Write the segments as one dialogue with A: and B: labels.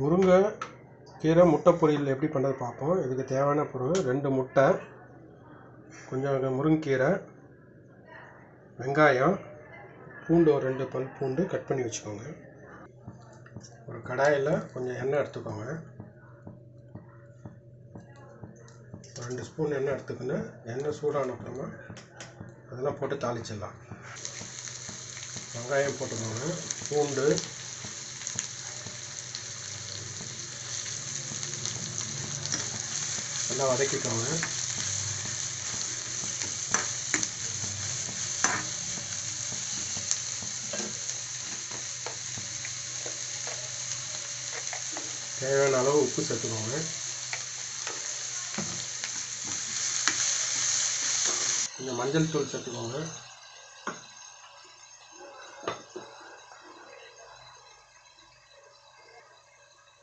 A: முருங்கை கீரை முட்டை பொரியல் எப்படி பண்ணுறது பார்ப்போம். இதுக்கு தேவையான பொருள் ரெண்டு முட்டை கொஞ்சம் முருங்கீரை வெங்காயம் பூண்டு ஒரு ரெண்டு பல் பூண்டு கட் பண்ணி வச்சுக்கோங்க. ஒரு கடாயில் கொஞ்சம் எண்ணெய் எடுத்துக்கோங்க. ஒரு ரெண்டு ஸ்பூன் எண்ணெய் எடுத்துக்கணும் எண்ணெய் சூடான அப்புறமா அதெல்லாம் போட்டு தாளிச்சிடலாம். வெங்காயம் போட்டுக்கோங்க. பூண்டு நல்லா வதக்கிக்கோங்க. தேவையான அளவு உப்பு சேர்த்துக்கோங்க. கொஞ்சம் மஞ்சள் தூள் சேர்த்துக்கோங்க.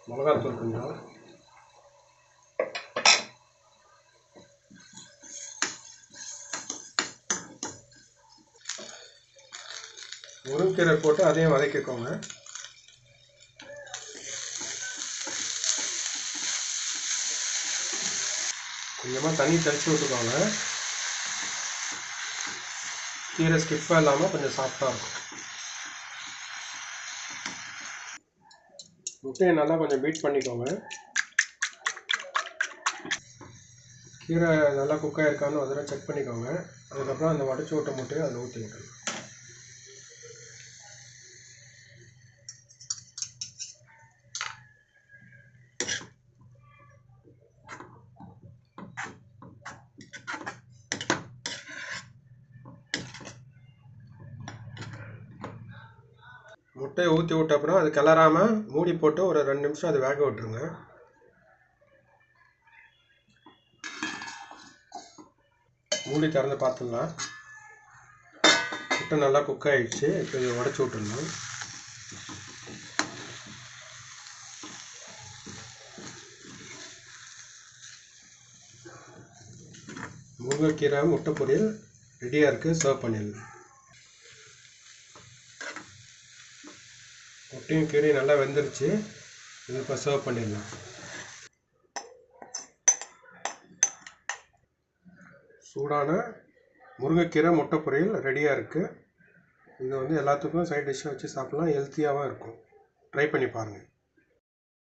A: மிளகாத்தூள் கொஞ்சம். முருங்கீரை போட்டு அதையும் வதக்கிக்கோங்க. கொஞ்சமாக தண்ணி தெளித்து விட்டுக்கோங்க. கீரை ஸ்கிப்பாக இல்லாமல் கொஞ்சம் சாஃப்டாக இருக்கும். முட்டையை நல்லா கொஞ்சம் பீட் பண்ணிக்கோங்க. கீரை நல்லா குக்காக இருக்கான்னு அதெல்லாம் செக் பண்ணிக்கோங்க. அதுக்கப்புறம் அந்த வடைச்சி விட்ட முட்டையை அதில் ஊற்றி முட்டையை ஊற்றி விட்ட அப்புறம் அது கிளறாமல் மூடி போட்டு ஒரு ரெண்டு நிமிஷம் அது வேக விட்டுருங்க. மூடி திறந்து பார்த்துடலாம். முட்டை நல்லா குக் ஆகிடுச்சு இப்போ இதை உடச்சி விட்டுடலாம். முருங்கைக்கீரை முட்டை பொரியல் ரெடியாக இருக்குது சர்வ் பண்ணிடலாம். முட்டையும் கீரையும் நல்லா வெந்துருச்சு. இது இப்போ சர்வ் பண்ணிடலாம். சூடான முருங்கைக்கீரை முட்டை பொரியல் ரெடியாக இருக்குது இது வந்து எல்லாத்துக்கும் சைட் டிஷ்ஷாக வச்சு சாப்பிட்லாம். ஹெல்த்தியாகவும் இருக்கும். ட்ரை பண்ணி பாருங்கள்